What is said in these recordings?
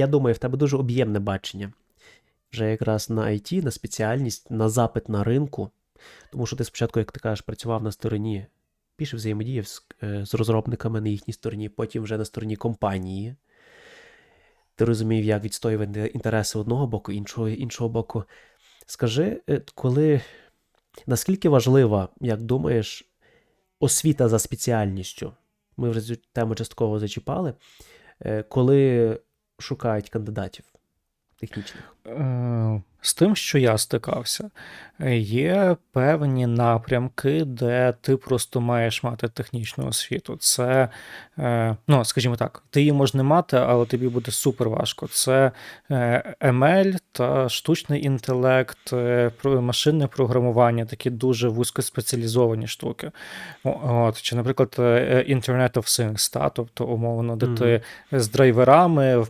я думаю, в тебе дуже об'ємне бачення. Вже якраз на IT, на спеціальність, на запит на ринку. Тому що ти спочатку, як ти кажеш, працював на стороні, більше взаємодіяв з, е, з розробниками на їхній стороні, потім вже на стороні компанії. Ти розумів, як відстоювати інтереси одного боку, іншого, іншого боку. Скажи, е, коли наскільки важлива, як думаєш, освіта за спеціальністю? Ми вже цю тему частково зачіпали, е, коли шукають кандидатів технічних. Е, З тим, що я стикався, є певні напрямки, де ти просто маєш мати технічну освіту. Це, е, ну, скажімо так, ти її можеш не мати, але тобі буде супер важко. Це е, ML та штучний інтелект, машинне програмування, такі дуже вузькоспеціалізовані штуки. От, чи, наприклад, Internet of Things, та, тобто, умовно, де Мгм. ти з драйверами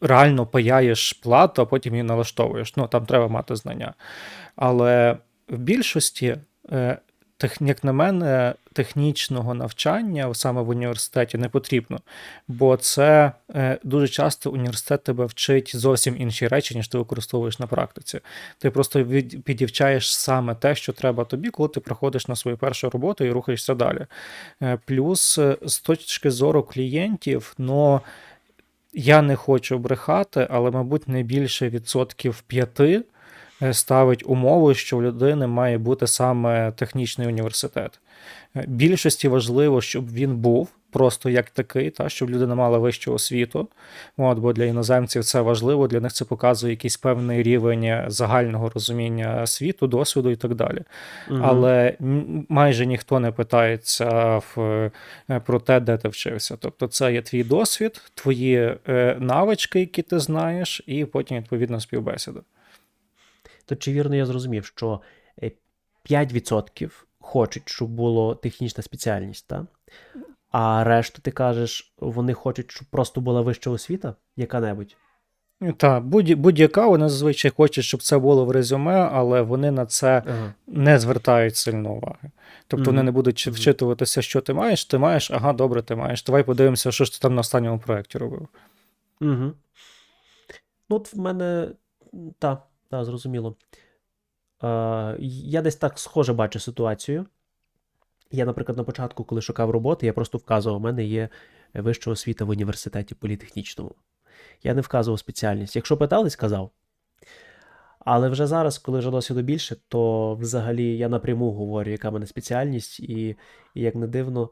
реально паяєш плату, а потім її налаштовуєш. Ну, там треба мати знання. Але в більшості, е, як на мене, технічного навчання саме в університеті не потрібно, бо це е, дуже часто університет тебе вчить зовсім інші речі, ніж ти використовуєш на практиці. Ти просто підівчаєш саме те, що треба тобі, коли ти приходиш на свою першу роботу і рухаєшся далі. Е, Плюс з точки зору клієнтів, ну. Я не хочу брехати, але, мабуть, не більше відсотків п'яти е, ставить умови, що у людини має бути саме технічний університет. Е, Більшості важливо, щоб він був просто як такий, та, щоб людина мала вищу освіту. От, бо для іноземців це важливо, для них це показує якийсь певний рівень загального розуміння світу, досвіду і так далі. Мгм. Але майже ніхто не питається в, е, про те, де ти вчився. Тобто, це є твій досвід, твої е, навички, які ти знаєш, і потім відповідно співбесіда. То чи вірно я зрозумів, що е, 5% хочуть, щоб була технічна спеціальність, та? А решту, ти кажеш, вони хочуть, щоб просто була вища освіта, яка-небудь. Так, будь, будь-яка вона зазвичай хоче, щоб це було в резюме, але вони на це Ага. не звертають сильно уваги. Тобто вони не будуть вчитуватися, що ти маєш, ти маєш, ага, добре, ти маєш. Давай подивимося, що ж ти там на останньому проєкті робив. Угу. Ну, от в мене. Та, та, зрозуміло. Е, я десь так схоже бачу ситуацію. Я, наприклад, на початку, коли шукав роботи, я просто вказував, у мене є вища освіта в університеті політехнічному. Я не вказував спеціальність. Якщо питались, казав. Але вже зараз, коли вже досвіду більше, то взагалі я напряму говорю, яка в мене спеціальність, і, і як не дивно,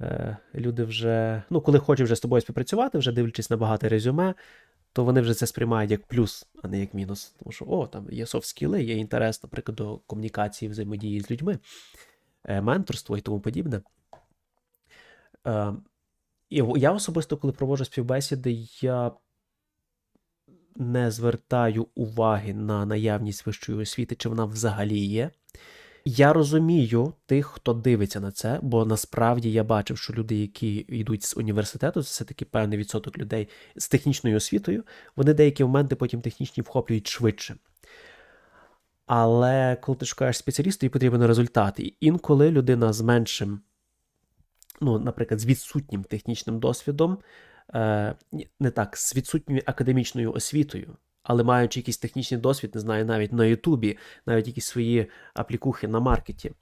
е, люди вже, ну, коли хочуть вже з тобою співпрацювати, вже дивлячись на багато резюме, то вони вже це сприймають як плюс, а не як мінус. Тому що, о, там є софт-скіли, є інтерес, наприклад, до комунікації, взаємодії з людьми, менторство і тому подібне. Е, і я особисто, коли проводжу співбесіди, я не звертаю уваги на наявність вищої освіти, чи вона взагалі є. Я розумію тих, хто дивиться на це, бо насправді я бачив, що люди, які йдуть з університету, це все-таки певний відсоток людей з технічною освітою, вони деякі моменти потім технічні вхоплюють швидше. Але коли ти шукаєш спеціаліста, тобі потрібен результат. І інколи людина з меншим, ну, наприклад, з відсутнім технічним досвідом, е, не так, з відсутньою академічною освітою, але маючи якийсь технічний досвід, не знаю, навіть на Ютубі, навіть якісь свої аплікухи на маркеті,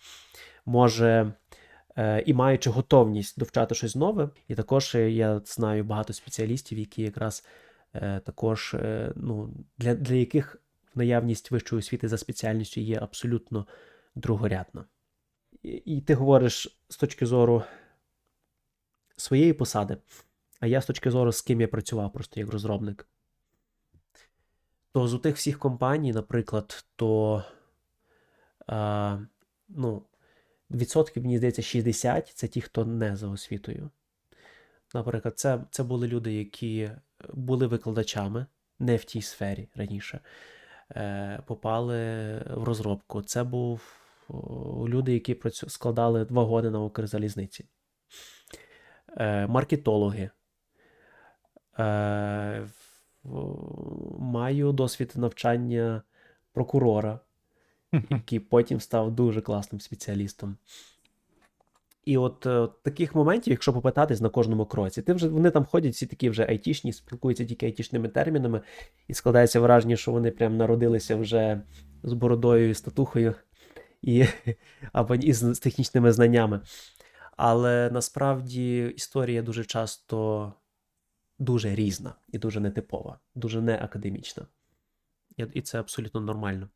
може. е, І маючи готовність довчати щось нове, і також я знаю багато спеціалістів, які якраз е, також ну, для, для яких наявність вищої освіти за спеціальністю є абсолютно другорядна. І, ти говориш з точки зору своєї посади, а я з точки зору, з ким я працював просто як розробник. То з у тих всіх компаній, наприклад, то а, ну, відсотків, мені здається, 60 це ті, хто не за освітою. Наприклад, це, це були люди, які були викладачами не в тій сфері раніше, попали в розробку. Це був люди, які складали вагони на Укрзалізниці, е, маркетологи. Е, маю досвід навчання прокурора, який потім став дуже класним спеціалістом. І от е, таких моментів, якщо попитатись на кожному кроці, ти вже вони там ходять, всі такі вже айтішні, спілкуються тільки айтішними термінами, і складається враження, що вони прям народилися вже з бородою і з татухою, і, або із з технічними знаннями. Але насправді історія дуже часто дуже різна і дуже нетипова, дуже не академічна. І, і це абсолютно нормально.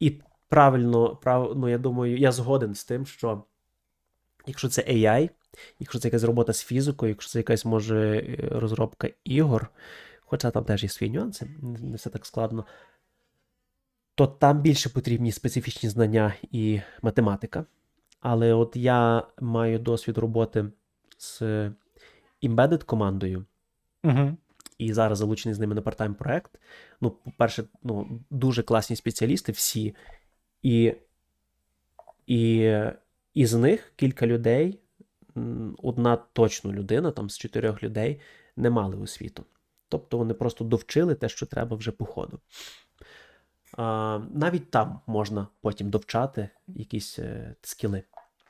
І правильно, прав, ну, я думаю, я згоден з тим, що якщо це AI, якщо це якась робота з фізикою, якщо це якась може е, розробка ігор, хоча там теж є свої нюанси, не все так складно, то там більше потрібні специфічні знання і математика. Але от я маю досвід роботи з embedded командою, Угу. і зараз залучений з ними на парт-тайм проект. Ну, по-перше, ну, дуже класні спеціалісти всі. І, і із них кілька людей, одна точно людина, там з чотирьох людей, не мали освіту. Тобто вони просто довчили те, що треба вже по ходу. Навіть там можна потім довчати якісь е, скіли.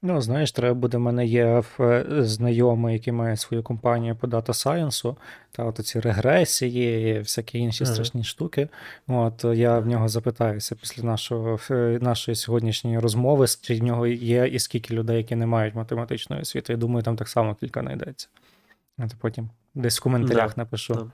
Ну, знаєш, треба буде. в мене є е, знайомий, який має свою компанію по дата сайенсу, та от ці регресії, і всякі інші Ага. страшні штуки. От я в нього запитаюся після нашого, е, нашої сьогоднішньої розмови, чи в нього є і скільки людей, які не мають математичної освіти. Я думаю, там так само кілька знайдеться. А то потім десь в коментарях Да, напишу. да.